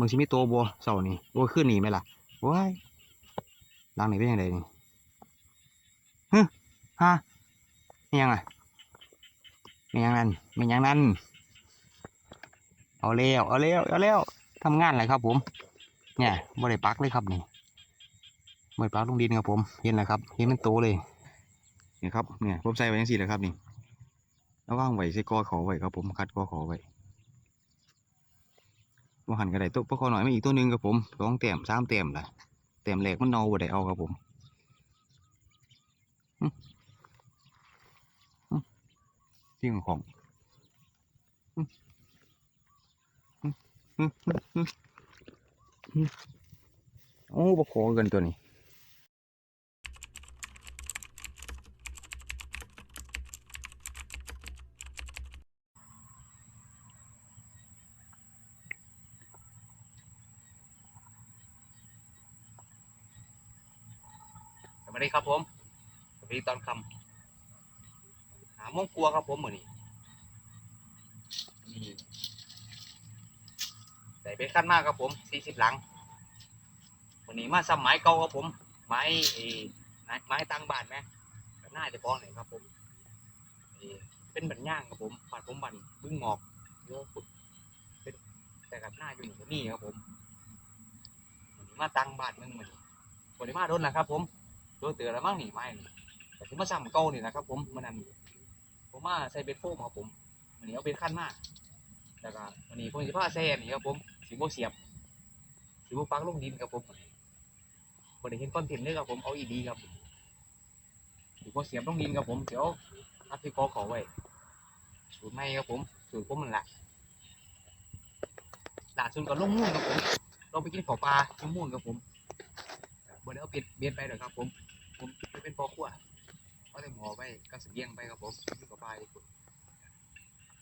มึงสิมีโตบัวเสานี่โอ้ขึ้นหนีไหมล่ะว้ายล้างนี่เป็นยังไงนี่ฮึฮะไม่ยังอะไม่ยังนั่นไม่ยังนั่นเอาเร็วเอาเร็วเอาเร็วทำงานอะไรครับผม เนี่ยบ่ได้ปักเลยครับนี่บ่ได้ปักลงดินครับผม เห็นแล้วครับ เห็นมันโตเลยเนี่ยครับ เนี่ยผมใส่ไว้ยังสี่แหละครับนี่แล้วว่างไว้ใส่กอขอไว้ครับผมคัดกอขอไว้ ว่าหันกระไดตัวปลาคอหน่อยไม่อีกตัวหนึ่งครับผมสองเต็มสามเต็มละเต็มแหลกมันเนาบ่ได้เอาครับผมหึหึที่ของของหึหึหึหึหึโอ้บขอเกินตัวนี้ วัสดีครับผมสวัสดีตอนคำหาโมงกลัวครับผมเหมือนนี่ใส่ไปขั้นมากครับผมสี่สิบหลังวันนี้มาซ้ำไม้เก่าครับผม ไม้เออไม้ไม้ตังบ้านไหมกหน้าจะป้องไหนครับผมเป็นบันย่างครับผมบ้านผมบันบึ้งงอกโยกุดเป็นแต่กับหน้าอยู่นี่ก็นี่ครับผมวันนี้มาตังบ้านเมืองมันวันนี้มาโดนนะครับผม โดนเตือนแล้วมั้งหนีไม้นี่แต่ที่มาซ้ำเก่านี่นะครับ ผมมันนั่นผมมาใส่เบ็ดโฟมครับผมวันนี้เอาเป็นขั้นมากแล้วก็วันนี้ผมจะพาแซ่นี่ครับผมสีโบเสียบสีโบปักลงดินครับผมบริเห็นคอนเทนต์เลยครับผมเอาอีดีครับถือว่าเสียบต้องดินครับผมเดี๋ยวอัดที่กอขอไว้สูตรไม่ครับผมสูตรผมมันละล่าสุดก็ลงมุ่นครับผมเราไปกินข้าวปลาลงมุ่นครับผมบนเอาเบียดเบียดไปหรอกครับผม ผมไปเป็นพอขั้วเอาแต่หมอไปก็เสียงไปครับผมกินข้าวปลา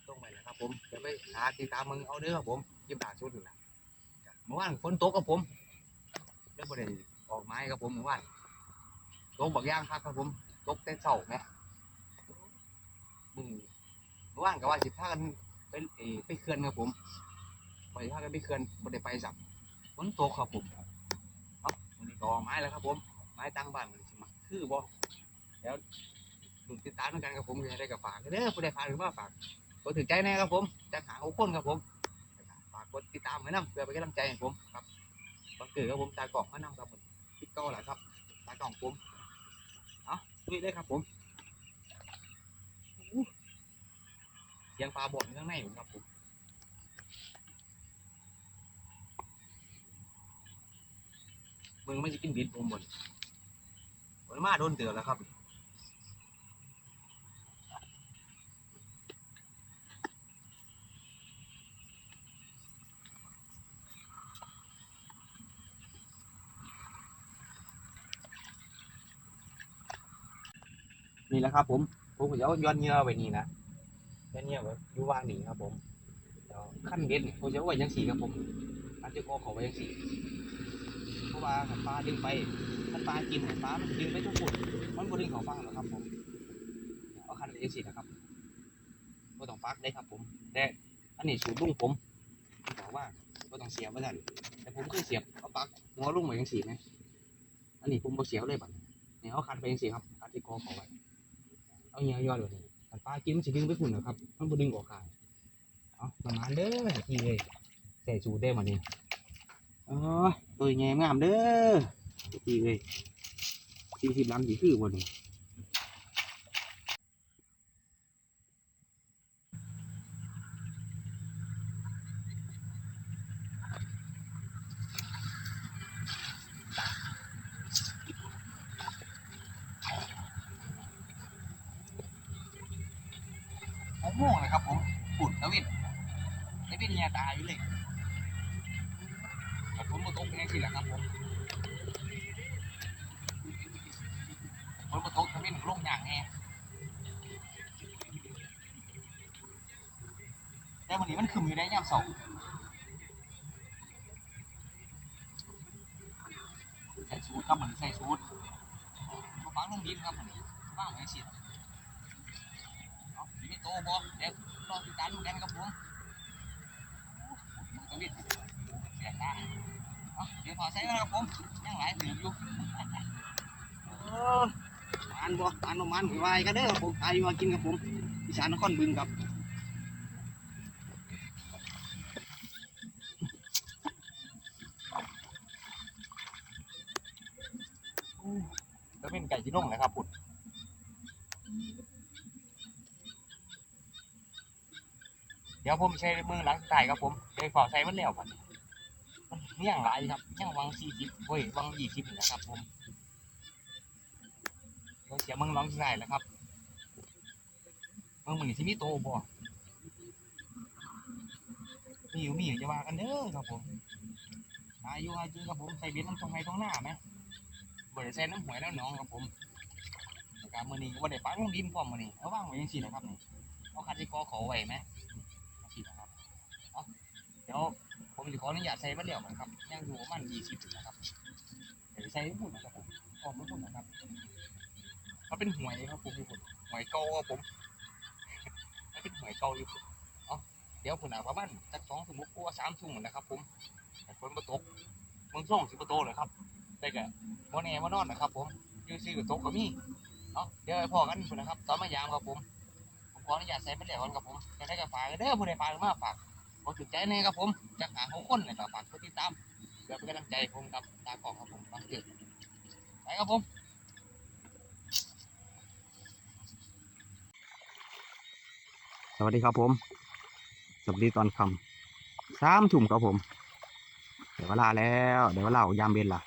ต้องไปนะครับผมเดี๋ยวไปหาติดตามมึงเอาเด้อครับผมยิบดาชุดอยู่ละเมื่อวานฝนตกครับผมเรื่องบริออกไม้ครับผมเมื่อวานตกบักย่างครับครับผมตกเต้นเสาไหมมึงเมื่อวานก็ว่าสิพากันไปไปเขื่อนครับผมไปพากันไปเขื่อนบ่ได้ไปสับฝนตกครับผมเอาวันนี้ก็ออกไม้แล้วครับผมไม้ตั้งบ้านมัน คือบ่แล้วดูติดตามเหมือนกันครับผมจะได้กับฝากเด้อผู้ใดฝากหรือว่าฝากกดถึงใจแน่ครับผมจะหาหกคนครับผมฝากกดติดตามไว้นะเพื่อเป็นกำลังใจให้ผมครับบังเกิดครับผมตากล่องมานำครับผมพี่ก้าแหละครับตากล่องผมเอาลุยเลยครับผมอู้เสียงปลาบ่นข้างในผมครับผมมึงไม่จะกินบิดผมบ่น มาโดนเตือนแล้วครับนี่แหละครับ ผมผมก็จะเอาย้อนเงื่อไว้นี่นะย้อนเงื่อไว้อยู่วางนี่ครับ ผมขั้นเบ็ดผมจะเอาไว้ยังสี่ครับผมอันจะกอขาไว้ยังสี่เพราะว่าถ้าปลาดึงไป ปลากินปลามันดึงไปทุกคนมันบ่ดึงเขาฟังหรอกครับผมเอาขั้นไว้ยังสี่นะครับก็ต้องฟักได้ครับผม แต่อันนี้สูตรลุงผมบอกว่าก็ต้องเสียบไว้ท่านแต่ผมเคยเสียบเอาปักหัวลุงไว้ยังสีไหมอันนี้ผมบ่เสียบเลยบัดนี่เอาคันไปยังสีครับคันที่กอเขาไว้เอาเงี้ยยอนเลยแต่ปลากินมันสิดึงไปฝุ่นนะครับ มันบ่ดึงออกกายเอาประมาณเด้อทีเลยใส่สูตรได้มาเนี่ยอ๋อตัวใหญ่งามเด้อ ทีเลยสี่สิบลำสีคือวันนี้ แต่วันนี้มันคือมือได้ยามสองใส่ชูดครับเหมือนใส่ชูดมาปังลงดินครับเหมือนบ้างไงสิมีโตบ่เดี๋ยวรอติดตามดูกันครับผมตวิดแสบตาเอาเดี๋ยวพอใส่แล้วครับผมยังหลายถืออยู่มันบ่มันบ่มันไหวกันเด้อครับผมอายุมากินกับผมอีสานนครบึงครับ ก็เป็นไก่ที่น่องนะครับปุ่น เดี๋ยวผมใช้มือหลังสุดท้ายครับผมไปขอใส่มันแล้วมันมันย่างหลายครับย่างวังสี่สิบเฮ้ยวังยี่สิบนะครับผมเดี๋ยเสียมือหลังสุดท้แล้วครับมือมันที่มีโตบ่มีอยู่มีอยู่จะว่ากันเด้อครับผมอายุอาจริงครับผมใส่เบ็ดน้ำตรงไห้ตรงหน้าไหมบริษัทน้ำหวยแล้วน้องครับผม นะครับมือนี้ก็บ่ได้ปักลงดินพร้อมมือนี้เอาว่างไว้ยังสี่นะครับนี่เอาคัดที่กอขอไว้ไหมสี่นะครับเอาเดี๋ยวผมจะขออนุญาตใส่บัตรเดียวกันครับยังอยู่ประมาณยี่สิบนะครับเดี๋ยวใส่หมดนะครับผมพร้อมหมดนะครับมันเป็นหวยครับผมทุกคนหวยเก่าครับผมมันเป็นหวยเก่าอยู่เอาเดี๋ยวผมเอาประมาณสักสองสมุกกว่าสามทุ่มนะครับ ผมแต่ฝนมาตกมึงส่งสิบโตเลยครับได้แก่วันนี้มานอนนะครับ ผมยืนซื้อกับโต๊ะกับมี่ เนาเดี๋ยวไปพอกันพุ่นะครับตอนมายามครับผม ผมขออนุญาตใส่ไปแล้วกันครับผมจะได้กับฝากกันเด้อผู้ใดฝากมาฝากผมถูกใจแน่ครับผมจะหาของคนเลยครับฝากกดติดตามเพื่อเป็นกำลังใจผมกับตากล้องครับผมฟังเกิดไปครับผมสวัสดีครับผม สวัสดีตอนคำสามทุ่มครับผม เดี๋ยวเวลาแล้ว เดี๋ยวเวลาออกยามเบ็ดล่ะ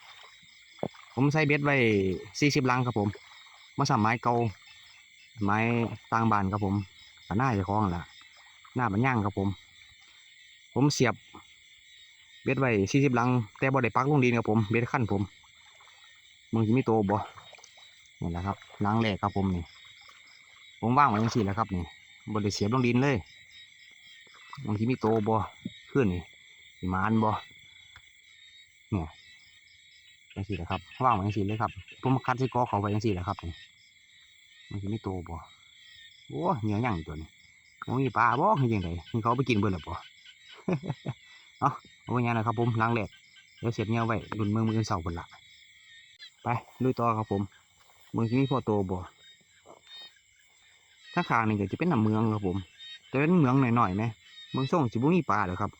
ผมใส่เบ็ดไว้สี่สิบลังครับผม มาสั่ไม้เก่าไม้ต่างบานครับผมก็น่าจะคล้องละหน้ามันย่างครับผม ผมเสียบเบ็ดไว้สี่สิบลัง แต่บ่ได้ปักลงดินครับผม เบ็ดขั้นผมมึงจะมีโตบ่นี่แหละครับลังแรกครับผมนี่ ผมว่างไว้ยังสี่แล้วครับนี่บ่ได้เสียบลงดินเลยมึงจะมีโตบ่ขึ้นนี่มานบ่จังสี่แหละครับว่างไว้จังสี่เลยครับ ผมคัดที่กอเขาไว้จังสี่แหละครับนี่ มันจะไม่โตบ่โอ้เหนียวยั่งตัวนี้โอ้ยปลาบ่คือยังไงนี่เขาไปกินเบื่อหรือบ่เอาเอาไว้ยังนะครับผมล้างแหลกเดี๋ยวเสร็จเงี้ยไว้ดุนเมืองมือเสาบนละไปลุยต่อครับผม เมืองที่มีพอโตบ่ถ้าขางนี่ก็จะเป็นน้ำเมืองครับผมจะเป็นเมืองหน่อยๆไหมเมืองส่งจิบุมีปลาเหรอครับ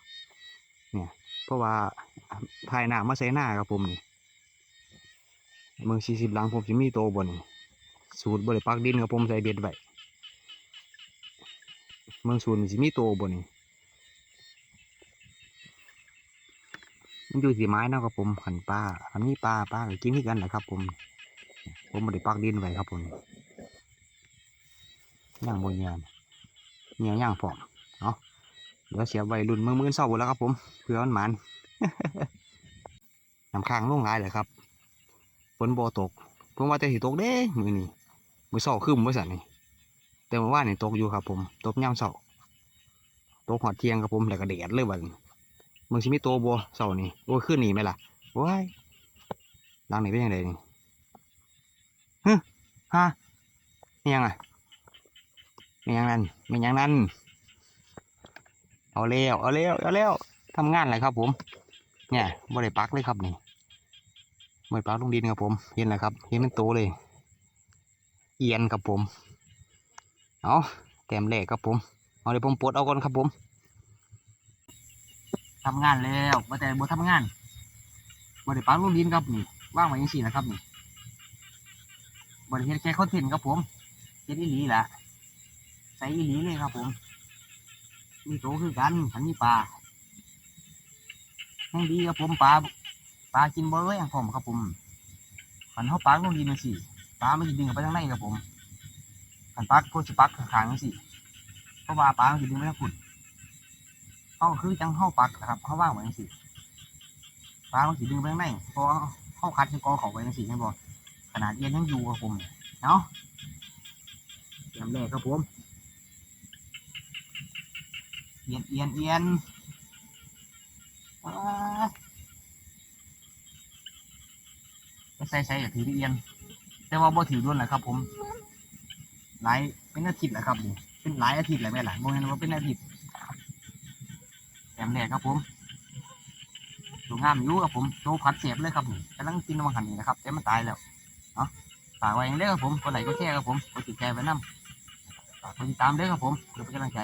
เนี่ย เพราะว่าภายหน้ามาใส่หน้าครับผมนี่เมืองสี่สิบหลังผมจะมีโตบน สูตรบริปักดินกับผมใส่เบ็ดไว้เมืองสูตรจะมีโตบนมันอยู่ที่ไม้นะครับผมขันปลาขันมีปลาปลาก็กินที่กันแหละครับ ผม ผมบริปักดินไว้ครับผมย่างบนยานเนี่ยย่างผอมเนาะเดี๋ยวเสียใบรุ่นมือมือเศร้าหมดแล้วครับผมเพื่อมันหมันน้ำค้างลงหลายเลยครับฝนบ่ตกผมว่าแต่สิตกเด้มือนี้ มือเสาขึ้นมือสันนี่แต่เมื่อวานนี่ตกอยู่ครับผม ตกย่ำเสาตกหอดเทียงครับผมแล้วก็แดดเลยบัดนี้มึงสิมีโตบ่เสานี่โอ้ยขึ้นหนีไหมล่ะว้ายหลังนี่เป็นยังไงนี่ฮึฮะไม่ยังอะไม่ยังนั่นไม่ยังนั่นเอาเร็วเอาเร็วเอาเร็วทำงานอะไรครับผม เนี่ยบ่ได้ปักเลยครับนี่ไม่ปลาลงดินครับผม เห็นแล้วครับ เห็นเป็นโตเลย เอียนครับผม เอาแต้มแรกครับผม เอาเดี๋ยวผมปลดเอาก่อนครับผมทำงานแล้วมาแต่บ่ทำงานบ่ได้ปลาลงดินครับนี่ว่างไว้ยังสี่นะครับนี่บ่ได้เฮ็ดแค่คอนเทนต์ครับผมเฮ็ดอีหลีล่ะใส่อีหลีเลยครับผม มีโตคือกันขันมีปลาแห้งดีครับผมปลาปลากินบ่เลยอย่างผมครับผมขันเขาปักลงดินมาสิ ปลาไมันจะดึงเข้าไปทางในครับผมขันปักก็จะปักขางๆนี่สิเพราะว่าปลามันจะดึงไม่ได้ขุดเข้าคือจังเข้าปักนะครับเข้าว่างไว้จังสิปลามันจะดึงไปทางในเพราะเข้าคัดให้กอเขาไว้จังสิใช่บ่ขนาดเอียนยังอยู่ครับผมเนาะเตรียมแรกครับผมเอียนเอียนเอียนก็ใส่ใส่ถือเอียน แต่ว่าบ่ถือด้วนแหละครับผม หลายเป็นอาทิตย์แหละครับนี่เป็นหลายอาทิตย์แหละแม่ล่ะโมเห็นว่าเป็นอาทิตย์แถมแรกครับผมตัวงามอยู่ครับผมโตพัดเสียบเลยครับนี่กำลังกินมังหันนี่นะครับ แต่มันตายแล้วเนาะฝากไว้เองเด้อครับผมคนไหนก็แค่ครับผมกดติดใจไว้นํฝากกดติดตามเด้อครับผมเพื่อเป็นกำลังใจ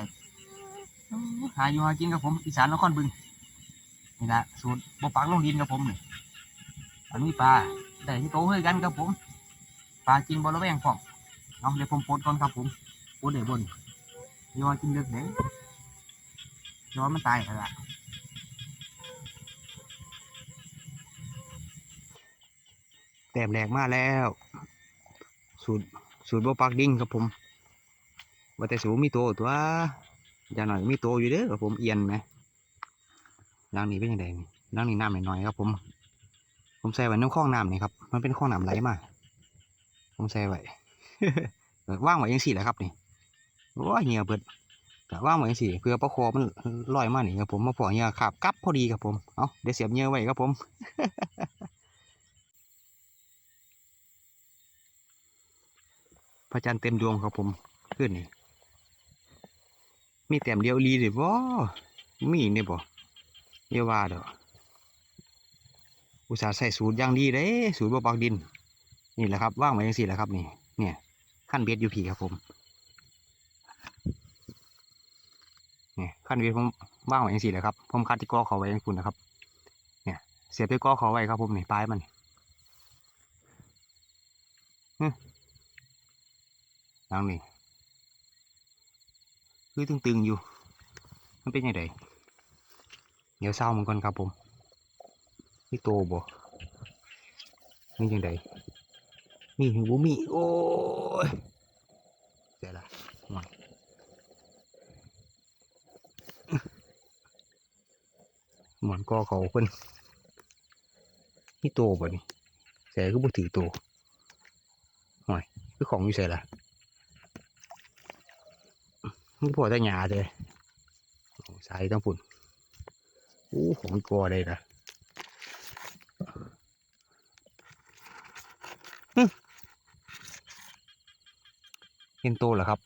หาอยู่หากินครับผมอีสานนครบึงนี่แหละสูตรบปักลงดินครับผมนี่อันนี้ปลาแต่ที่โตเฮ้ยกันครับผม ปลากินบอระแวงฟองเอาเดี๋ยวผมโพสก่อนครับผมโพสเดี๋ยวบนยอกินเลือกเด้ยอมันตายแล้วล่ะแต้มแรกมากแล้ว สูตรสูตรบ่ปักดิ้งครับผมว่าแต่สูมีโตตัวอย่างหน่อยมีโตอยู่เด้อครับผมเอียนไหมล้างนี้เป็นยังไงนี่ล้างนี้น้ำหน่อยๆครับผม ผมใส่ไว้ในข้องน้ำนี่ครับ มันเป็นข้องน้ำไหลมา ผมใส่ไว้ว่างไว้ยังสี่แหละครับนี่โอ้ยเหี่ยเบิดแต่ว่างไว้ยังสี่เพื่อประคอมันลอยมานี่ครับผมมาพอเหี่ยขาบกับพอดีครับผมเอาเดี๋ยวเสียบเหี่ยไว้ครับผมพระจันทร์เต็มดวงครับผมขึ้นนี่มีแต้มเดียวอีหลีหรือบ่มีเนี่ยบ่เยาว่าเด้ออุตส่าห์ใส่สูตรย่างดีเด้สูตรบ่ปักดิน นี่แหละครับว่างไว้จังสี่แหละครับนี่เนี่ยขั้นเบ็ดอยู่ผีครับผมเนี่ยขั้นเบ็ดผมว่างไว้จังสี่แหละครับผมคัดที่กอเขาไว้ยังคุณนะครับ เนี่ยเสียบที่กอเขาไว้ครับผมนี่ปลายมันนี่ทางนี้คือตึงๆอยู่ มันเป็นยังไงเดี๋ยวเศร้ามันก่อนครับผมนี่โตบ่นี่ยังไง นี่หูมี โอ้ยเดี๋ยละหน่อยหมอนกอเขาเพิ่นนี่โตบ่นี่แสก็บ่ถือโตหน่อยคือของอยู่ใส่ละมันพอแต่หยาเลยใส่ต้องฝุ่นโอ้ของกลัวเลยนะ เห็นโตวเหรอครับ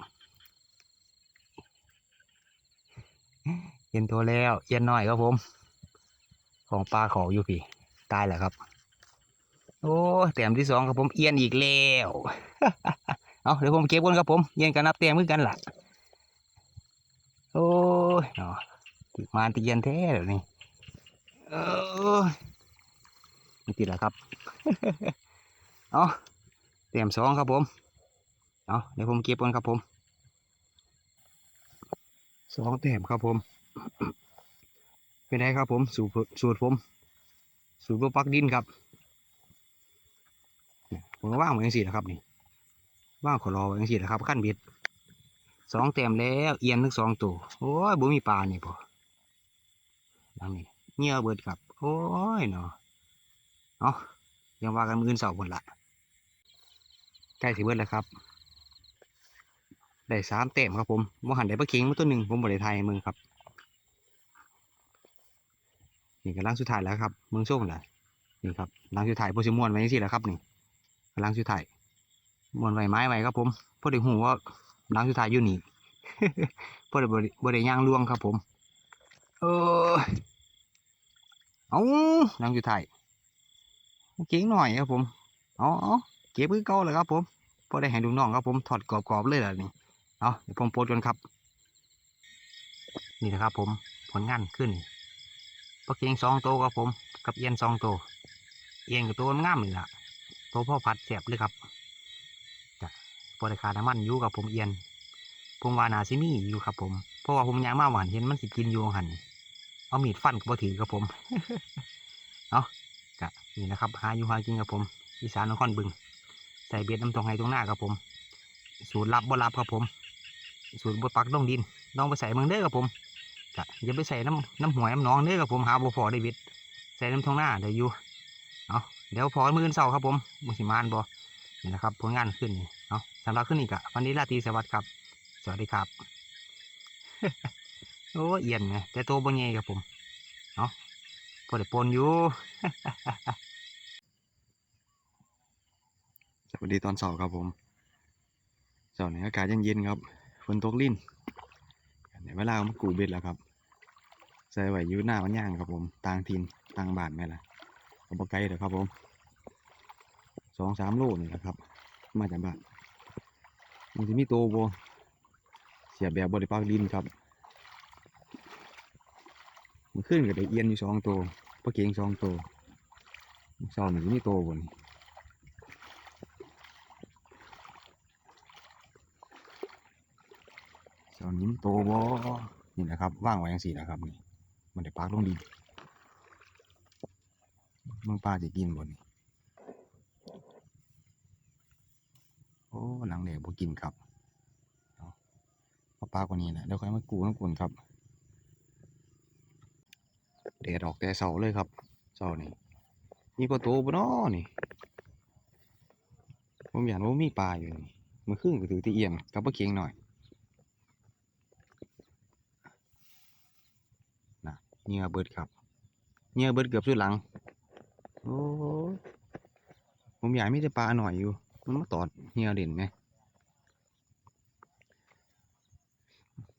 เห็นตัวแล้วเอีย็นหน่อยครับผม ของปลาขออยู่พี่ตายแล้วครับ โอ้แต้มที่สองครับผมเอียนอีกแล้วเอาเดี๋ยวผมเก็บก่อนครับผมเอียนกันนับแต้มมือกันล่ะ โอ้ยเนาะติดมาตีเย็นแท้เดี๋ยวนี้เออไม่ติดแล้วครับ เอาเตรียมสองครับผม เอาเดี๋ยวผมเก็บก่อนครับผมสองเต็มครับผม เป็นไงครับผมสูตรสูตรผม สูตรบปักดินครับผมว่างเหมือนกันสินะครับนี่ว่างขอรอไว้จังสินะครับขั้นเบ็ดสองแต้มแล้วเอียนทั้งสองตัวโอ้ยบ่มีปลานี่พอดังนี้เงี้ยเบิดครับ โอ้ยเนาะเนาะยังว่ากันมือนเสาร์หมดละใกล้สิเบิดแล้วครับ ได้สามแต้มครับผมบ่หันได้ปลาเค็งมาตัวหนึ่งผมบ่ได้ไทยมึงครับ นี่กำลังสุดท้ายแล้วครับเมืองโชคแหละนี่ครับกลังสุดท้ายโพสิมวนไว้ยังสิแหละครับนี่กำลังสุดท้ายมวนไว้ไม้ไว้ครับผมเพราะได้หูว่าลังสุดท้ายอยู่นี่บ่ได้บ่ได้บ่ได้ย่างลวงครับ ผม เออเอาลังสุดท้ายเก่งหน่อยครับผม เอาเอาเก็บคือเก่าเลยครับผมพอได้ให้ดูน้องครับผมถอดกรอบๆเลยล่ะนี่ เอาเดี๋ยวผมโพสกันครับ นี่นะครับผมผลงานขึ้นปลาเก่งสองตัวครับผมกับเอียนสองตัวเอียนกับตัวงามนี่ล่ะตัวพ่อพัดแสบเลยครับพอได้ขาน้ำมันอยู่กับผมเอียนผมวานาซิมี่อยู่ครับผมเพราะว่าผมยางมาหวานเห็นมันสิกินอยู่หันเอามีดฟันก็บ่ถือครับผมเอากะนี่นะครับหาอยู่หากินครับผมอีสานนครบึง ใส่เบ็ดน้ำตรงไห้ตรงหน้าครับผม สูตรลับบ่ลับครับผม สูตรบปักลงดินลองไปใส่เมืองเด้อครับผมกะอย่าไปใส่น้ำน้ำหวยน้ำหนองเด้อครับผมหาบ่พอได้เบ็ดใส่น้ำตรงหน้าเดี๋ยวอยู่เอาเดี๋ยวพอมืออนเสาครับผมมุสิมานบ่นี่นะครับผลงานขึ้นเนาะสำหรับขึ้นอีกอะวันนี้ราตรีสวัสดิ์ครับ สวัสดีครับโอ้เอียนไงแต่โตวบนเงครับผมเนาะพอได้ปนอยู่สวัสดีตอนเสาร์ครับผมเสาร์นี้อากาศเย็นๆครับ นตกลิ่นในเวลามากูเบ็ดแล้วครับ ใส่ไว้ยู่หน้ามันย่างครับผมต่างถิ่นต่างบ้านแม่ล่ะก็บ่ไกลเด้อครับผมสองสามโลนี่แหละครับ มาจากบ้านมันจะมีโตบ่เสียแบบบริปากดินครับมันขึ้นกับได้เอียนอยู่สองตัวปลาเก่งสองตัวเสาหนึ่งมีโตบน นี้มโตบ่นี่นะครับว่างไว้ย่างสี่นะครับนี่มันได้ปากลงดินมึงปลาจะกินบนี่โอ้หลังเหลวบ่กินครับเอาปลากว่านี้แหละเดี๋ยวค่อยมากูน้ำกุนครับแดดออกแต่เสาเลยครับเสานี่มีประตูบ่นอนี่ผมอยากว่ามีปลาอยู่นี่มันขึ้นก็ถือที่เอียงกับปลาเค็งหน่อยนะ เหงื่อเบิดครับเหงื่อเบิดเกือบสุดหลัง โอ้ผมอยากมีแต่ปลาหน่อยอยู่ มันมาตอดเหงื่อเด่นไหม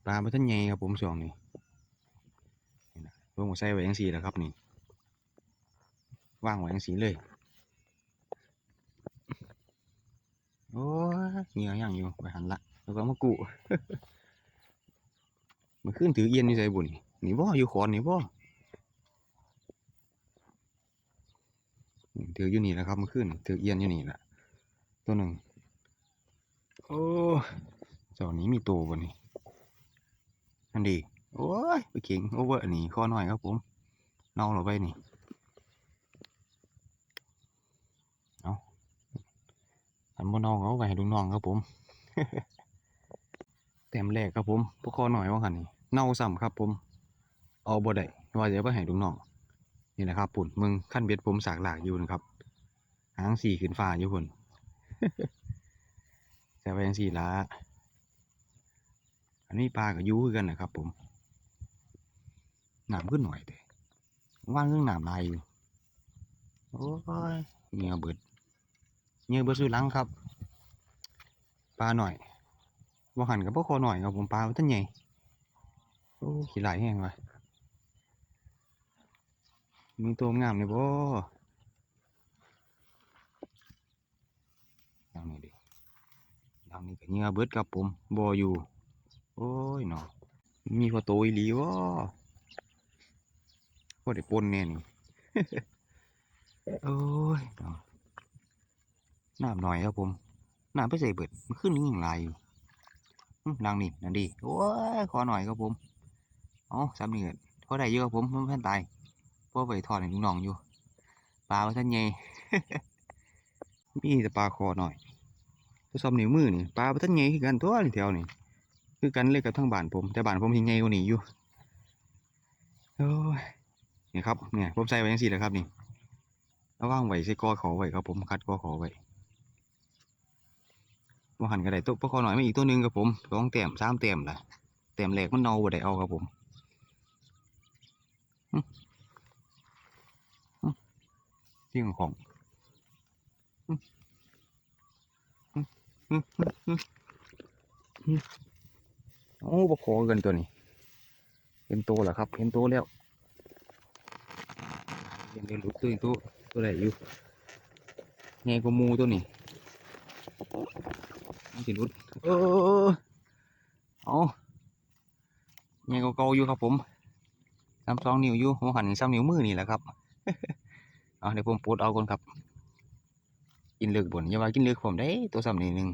ปลาไม่ทันใหญ่ครับผมช่วงนี้เพิ่งมาใส่ไว้ยังสีแหล้วครับนี่ว่างไว้ยังสีเลยโอ้เหงียวยังอยู่ไปหันละแล้วก็มากุมันขึ้นถือเอียนนี่ใส่บุญนี่ หนีบ่อยู่ขอนนี่บ่นี่ถืออยู่นี่แหละครับมันขึ้นเถือเอียนอยู่นี่แหละตัวหนึ่งโอ้เจ้านี้มีตัวบ่นี่อันดีโอ้ยไปเข่งโอเวอร์นี่ข้อหน่อยครับผมเน่าเราไปนี่เอาอันบ่เน่าเอาไปให้ลูกน้องครับผม แต้มแรกครับผมพวกข้อหน่อยว่าหันนี่เน่าซ้ำครับผม เอาบ่ได้ว่าจะไปให้ลูกน้องนี่แหละครับปุ่นมึงขั้นเบ็ดผมสากหลากอยู่นะครับหางสี่ขึ้นฟ้าอยู่พุ่นแต่ไปยังสี่ละอันนี้ปลากับยูคือกันนะครับ ผมหน้ำขึ้นหน่อยเด้ว่างเรื่องหน้ำลายอยู่โอ้ยเงื่อเบิดเงื่อเบิดสุดหลังครับปลาหน่อยว่าหันกับพวกคอหน่อยครับผมปลามันต้นใหญ่โอ้ขี้ไหลแห้งว่ะ มีตัวงามเลยบ่ดังนี้ดิดังนี้ก็เงือเบิดครับผมบ่อยู่ โอ้ยเนาะมีพอโตอีหลีวะพอได้ปนแน่นี่ โอ้ยเนาะน้ำหน่อยครับผมน้ำไปใส่เบิดมันขึ้นนี่อย่างไรอยู่อื้อดังนี่นั่นดีโอ้ยขอหน่อยครับผม เอ๋อสามนี่ก็พอได้เยอะครับผมมันท่นตาย พอไปทอดให้ลูกน้องอยู่ ปลาว่าท่านใหญ่ มีแต่ปลาคอหน่อยถ้าซอมนิ้วมือนี่ปลาว่าท่านใหญ่คือกันตัวนี่แถวนี่คือกันเลยกับทั้งบ้านผม แต่บ้านผมยังไงกว่านี้อยู่โอ้ยนี่ครับเนี่ยผมใส่ไว้ยังสี่แหละครับนี่แล้วว่างไว้ใส่กอขอไว้ครับผมคัดกอขอไว้ว่าหันกระไดตัวปลาคอหน่อยไมาอีกตัวหนึ่งครับผมสองแต้มสามแต้มละแต้มแรกมันเนาบ่ได้เอาครับผม ที่ของของโอ้บกขอเกินตัวนี้เห็นโตแล้วครับ เห็นโตแล้วเห็นเดี๋ยวลุกตัวอีกตัวตัวไหนอยู่ไงกว่ามูตัวนี้มันสิรุดเออเอาไงกว่าเกาอยู่ครับผมซ้ำสองนิ้วอยู่ผมหันซ้ำนิ้วมือนี่แหละครับ เอาเดี๋ยวผมปลดเอาก่อนครับ กินเลือกบนอย่าว่ากินเลือกผมได้ ตัวซ้ำนิดนึง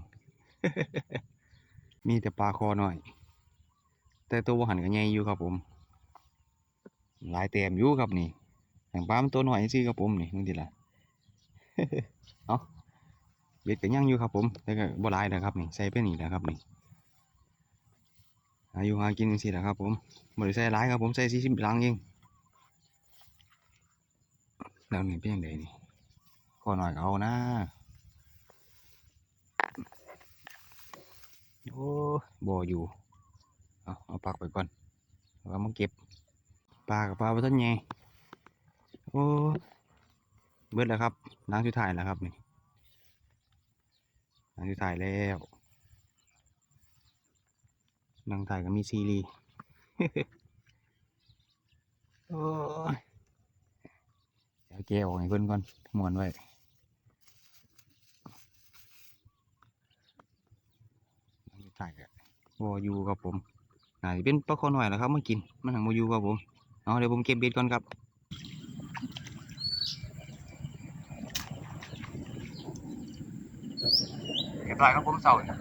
มีแต่ปลาคอหน่อย แต่ตัวหันก็ใหญ่อยู่ครับผม หลายแต้มอยู่ครับนี่แห่งปลามันตัวหน้อยซื่อครับผมนี่นึงทีละเอาเบ็ดก็ยังอยู่ครับผมแต่ก็บ่หลายนะครับนี่ใส่ไปนี่แหละครับนี่อายุหากินจังซี่แหละครับผมบ่ได้ใส่หลายครับผมใส่สี่สิบลังเอง แล้วนี่เป็นยังไงนี่ขอหน่อยเอานะโอ้บ่อยู่ เอาเอาปักไปก่อนแล้วมาเก็บปลากับปลาไปต้นไงโอ้เบิดแล้วครับล้างชุดถ่ายแล้วครับนี่ล้างชุดถ่ายแล้วล้างถ่ายก็มีซีรีส์โอ้ย ยวแกะออกให้เพิ่นก่อนมวนไว้ถ่ายอะวอยูครับผมน่าจะเป็นปลาคอหน่อยแหล้วครับมากินมันหังโมยูครับผมเอาเดี๋ยวผมเก็บเบ็ดก่อนครับเรียบร้อยครับผมเสาเนี่ย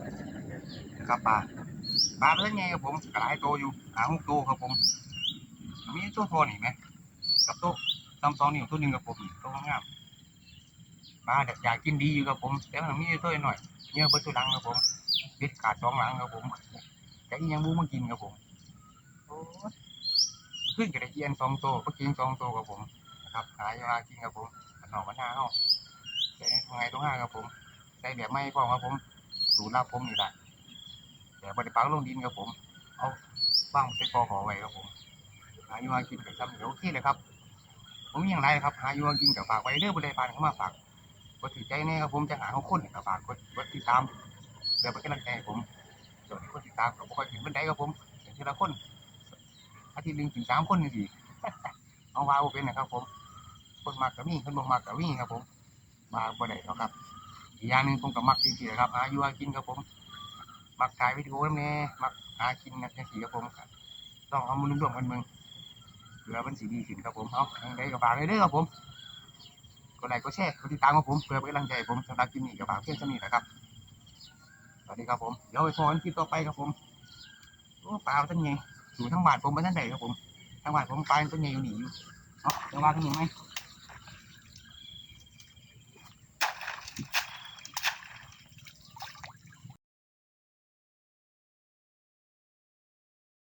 นะครับปลาปลาเป็นไงครับผมกระไรโตอยู่หาหกโตครับผมมีตัวโทนอีกไหมกับโต วตำสองนิ้วตัวหนึ่งกับผมตัวงามปลาเด็กอยากกินดีอยู่กับผม แต่มันมีตัวหน่อยเนื้อเบิ้ลตัวหลังครับผมพิษขาดสองหลังครับผมแต่อียังบูมากินครับผมโอ้ขึ้นกระเทียนสองโตก็กินสองโตัวครับผมนะครับหายากินครับผมขนมมันห้าเฮาแต่ทำไงต้องห้าครับผมใส่แบบไม่พอครับผมสูตรลาผมนี่แหละแต่บริปักลงดินครับผม เอาบ้างใส่คอขอไว้ครับผมหายู่หากินกับซ้ำเดี๋ยวโอเคเลยครับ ผมมีอย่างไรครับหาอยู่หากินกับฝากไว้เด้อบริบาลเข้ามาฝากกดถือใจแน่ครับผมจะหาเขาคนกับฝากกดกดติดตามเดี๋ยวไปกันลังใจผมส่วนที่คนติดตามกับคอยถึงบันไดครับผมอย่างทีละคนอาทิตย์หนึ่งถึงสามคนนี่สิเอาวาบ่เป็นนะครับผม คนมากกับมีคนบ่มากกับมีครับ ผมมาบ่ได้หรอกครับอีกอย่างหนึ่งผมกับมักจริงๆครับหาอยู่หากินครับผมมักถ่ายวิดีโอนำแน่มักหากินนะจังซี่ครับผมต้องเอามือร่วมกันเมือง เพื่อมันสีดีขึ้นครับผมเอาทางใดก็ฝากเลยเด้อครับผมกดไลค์กดแชร์กดติดตามครับผมเพื่อเป็นกำลังใจผมสำหรับคลิปนี้ก็ฝากเพื่อนสนิทนะครับสวัสดีครับผมเดี๋ยวไปพอนคลิปต่อไปครับผมโอ้ปลาตั้งไงอยู่ทั้งบาทผมมาทั้งใดครับผมทั้งบาทผมปลาต้งไงอยู่หนีอยู่เอาเดี๋ยวว่ากันยังไง